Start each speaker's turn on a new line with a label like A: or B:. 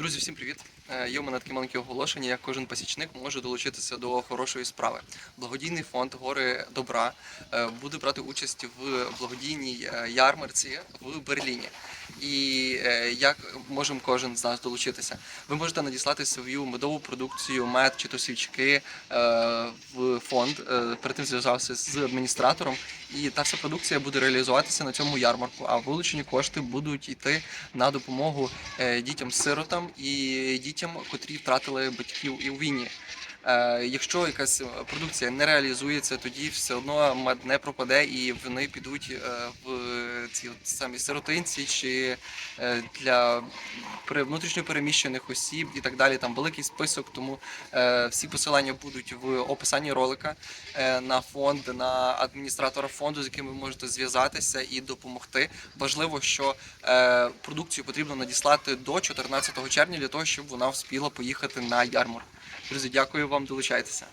A: Друзі, всім привіт! Е, Є у мене таке маленьке оголошення, як кожен пасічник може долучитися до хорошої справи. Благодійний фонд Гори Добра е, буде брати участь в благодійній е, ярмарці в Берліні. І е, як можемо кожен з нас долучитися? Ви можете надіслати свою медову продукцію, мед чи то свічки е, в фонд. Е, Перед тим зв'язався з адміністратором, і та вся продукція буде реалізуватися на цьому ярмарку. А вилучені кошти будуть йти на допомогу дітям-сиротам і дітям, котрі втратили батьків і у війні. Якщо якась продукція не реалізується, тоді все одно мед не пропаде і вони підуть в ці от самі сиротинці чи е, для пере- внутрішньо переміщених осіб і так далі. Там великий список, тому е, всі посилання будуть в описанні ролика е, на фонд, на адміністратора фонду, з яким ви можете зв'язатися і допомогти. Важливо, що продукцію потрібно надіслати до 14 червня для того, щоб вона вспіла поїхати на ярмарку. Друзі, дякую вам, долучайтеся.